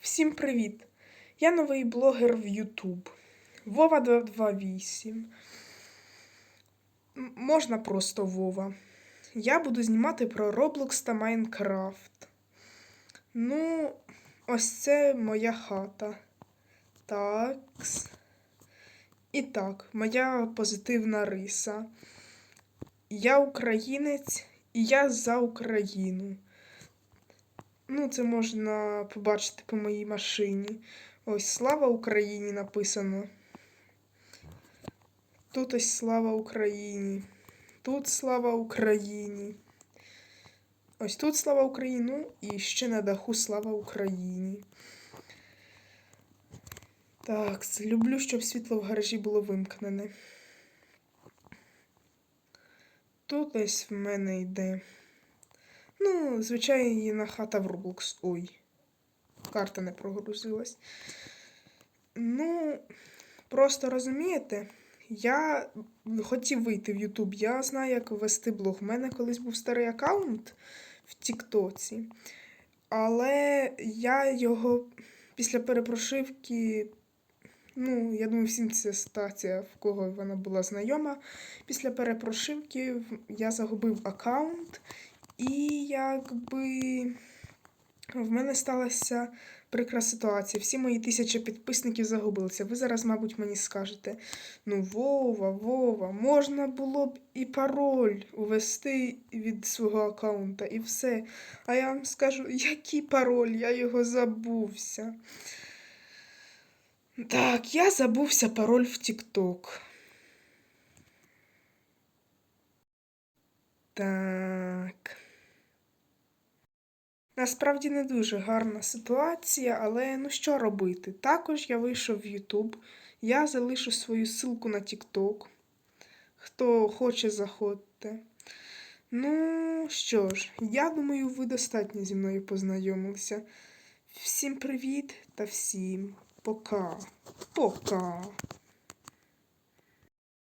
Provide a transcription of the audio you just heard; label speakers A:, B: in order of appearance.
A: Всім привіт! Я новий блогер в YouTube. Вова 228. Можна просто Вова. Я буду знімати про Roblox та Minecraft. Ну, ось це моя хата. Такс. І так, моя позитивна риса. Я українець і я за Україну. Ну, це можна побачити по моїй машині. Ось Слава Україні написано. Тут ось Слава Україні. Тут Слава Україні. Ось тут Слава Україні. Ну і ще на даху Слава Україні. Так, люблю, щоб світло в гаражі було вимкнене. Тут ось в мене йде. Ну, звичайна хата в Roblox. Ой. Карта не прогрузилась. Ну, просто розумієте, я хотів вийти в YouTube. Я знаю, як вести блог. У мене колись був старий аккаунт в Тіктоці. Але я його після перепрошивки. Ну, я думаю, всім це ситуація, в кого вона була знайома. Після перепрошивки я загубив аккаунт, і якби в мене сталася прикра ситуація. Всі мої тисячі підписників загубилися. Ви зараз, мабуть, мені скажете: ну, Вова, Вова, можна було б і пароль увести від свого аккаунта, і все. А я вам скажу, який пароль? Я його забувся. Так, я забувся пароль в TikTok. Так. Насправді не дуже гарна ситуація, але ну що робити? Також я вийшов в YouTube. Я залишу свою ссылку на TikTok. Хто хоче, заходьте. Ну що ж, я думаю, ви достатньо зі мною познайомилися. Всім привіт та всім пока. Пока.